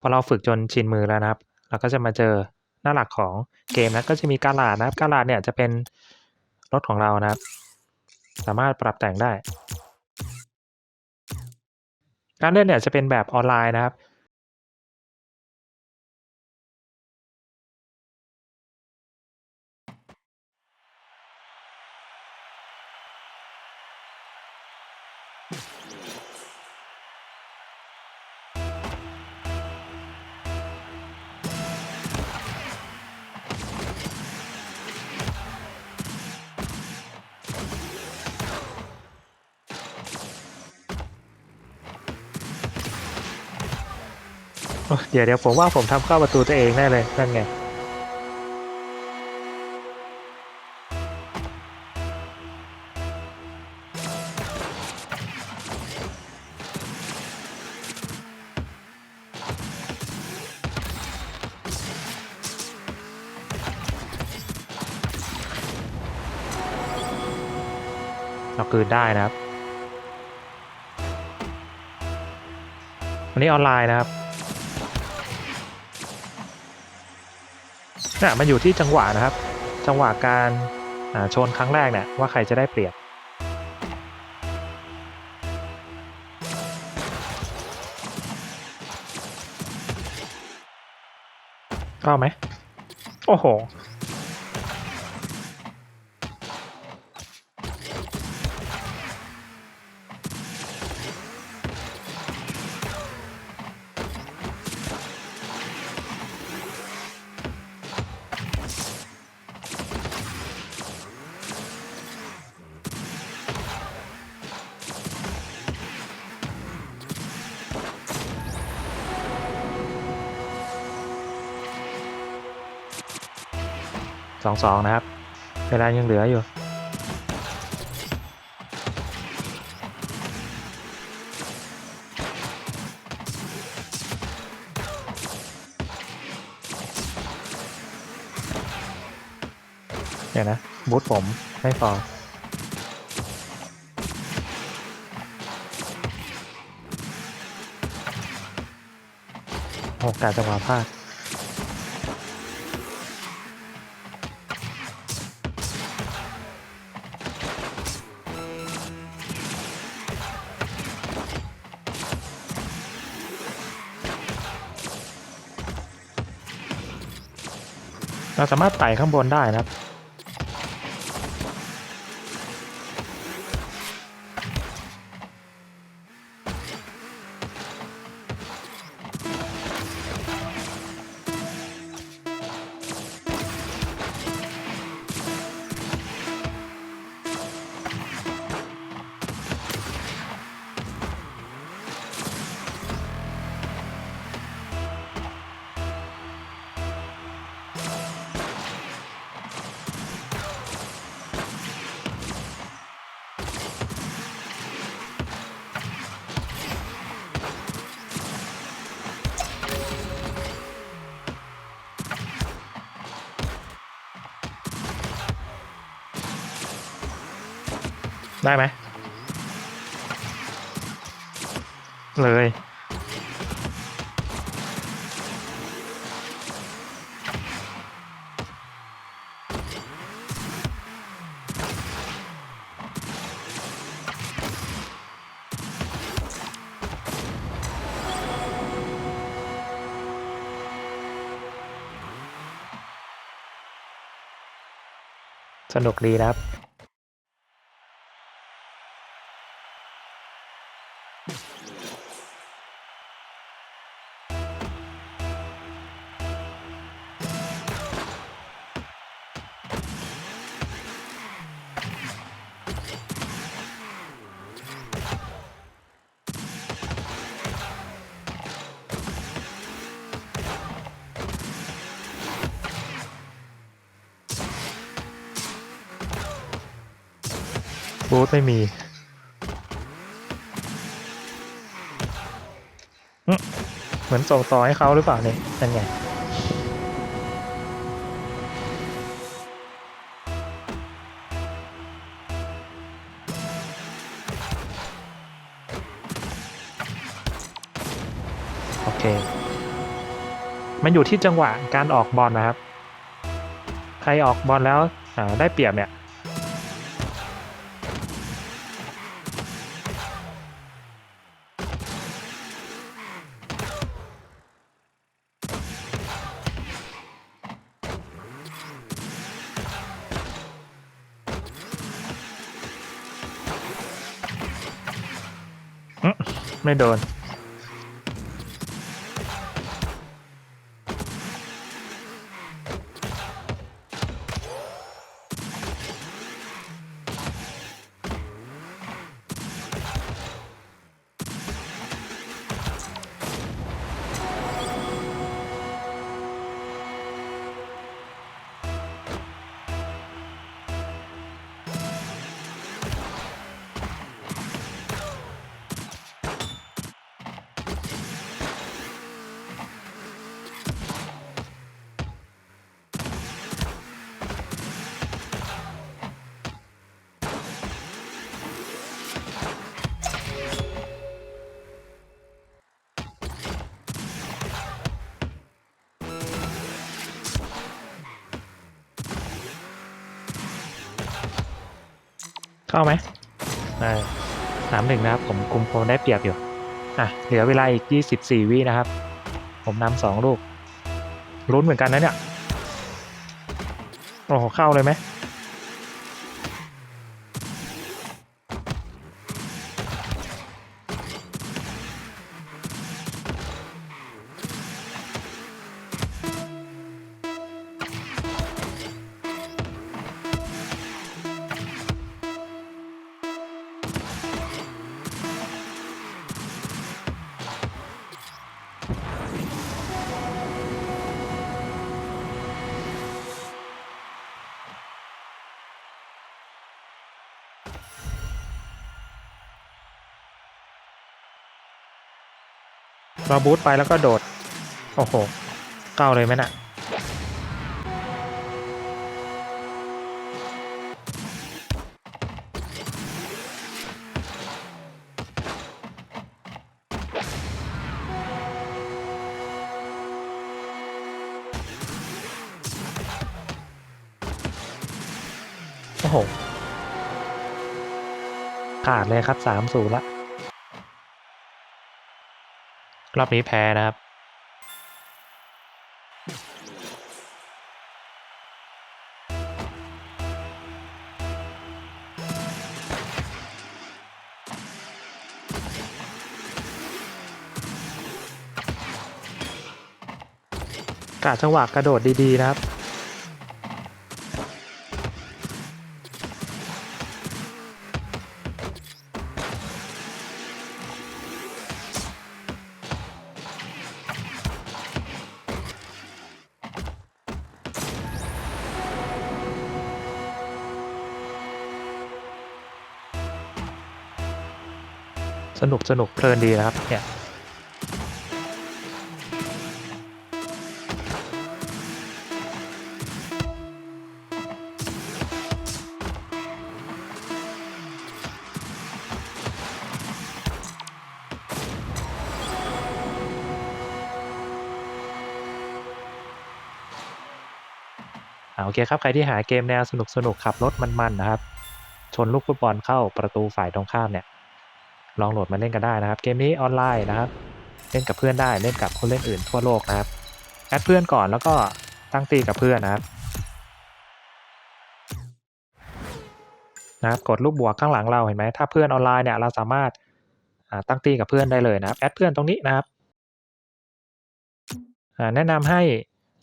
พอเราฝึกจนชินมือแล้วนะครับ เราก็จะมาเจอหน้าหลักของเกมนะก็จะมีกาลาดนะครับกาลาดเนี่ยจะเป็นรถของเรานะครับ สามารถปรับแต่งได้ การเล่นเนี่ยจะเป็นแบบออนไลน์นะครับ เดี๋ยวเดี๋ยวผมว่าผมทำเข้าประตูตัวเองแน่เลยนั่นไงเราคืนได้นะครับ อันนี้ออนไลน์นะครับ น่ะมันอยู่ที่จังหวะนะครับ จังหวะการชนครั้งแรกเนี่ยว่าใครจะได้เปรียบก็ไหม โอ้โห องสองนะครับ เวลายังเหลืออยู่เดี๋ยวนะ บูทผมไม่พอโอกาสจังหวะพลาด เราสามารถไต่ข้างบนได้นะครับ ได้ไหม เลย สนุกดีนะครับ บูธไม่มีเหมือนส่งต่อให้เขาหรือเปล่าเนี่ยนั่นไงโอเค มันอยู่ที่จังหวะการออกบอลนะครับ ใครออกบอลแล้วได้เปรียบเนี่ย ไม่โดน เข้าไหมไสามหนึ่งนะครับผมคุมโพลได้เปรียบอยู่ อะ เหลือเวลาอีก 24 วินะครับ ผมนำสองลูกลุ้นเหมือนกันนะเนี่ย โอ้โหเข้าเลยไหม เราบูทไปแล้วก็โดด โอ้โหเข้าเลยไหมน่ะ โอ้โห ขาดเลยครับสามศูละ รอบนี้แพ้นะครับ กาจังหวะกระโดดดี ๆ นะครับ สนุกสนุกเพลินดีนะครับเนี่ยอ่าโอเคครับ ใครที่หาเกมแนวสนุกสนุกขับรถมันๆนะครับ ชนลูกฟุตบอลเข้าประตูฝ่ายตรงข้ามเนี่ย ลองโหลดมาเล่นกันได้นะครับ เกมนี้ออนไลน์นะครับ เล่นกับเพื่อนได้เล่นกับคนเล่นอื่นทั่วโลกนะครับแอดเพื่อนก่อนแล้วก็ตั้งตีกับเพื่อนนะครับนะครับกดรูปบวกข้างหลังเราเห็นไหมถ้าเพื่อนออนไลน์เนี่ยเราสามารถตั้งตีกับเพื่อนได้เลยนะครับแอดเพื่อนตรงนี้นะครับแนะนำให้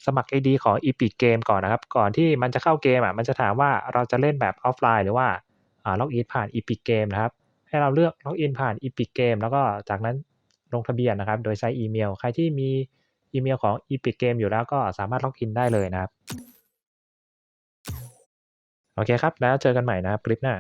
สมัคร ID ของ Epic Game ก่อนนะครับ ก่อนที่มันจะเข้าเกมอะมันจะถามว่าเราจะเล่นแบบออฟไลน์หรือว่าอ่าล็อกอินผ่าน Epic Game นะครับ ให้เราเลือกล็อกอินผ่าน Epic Game แล้วก็จากนั้นลงทะเบียนนะครับ โดยใช้อีเมล ใครที่มีอีเมลของ Epic Game อยู่แล้วก็สามารถล็อกอินได้เลยนะครับ โอเคครับ แล้วเจอกันใหม่นะครับคลิปหน้า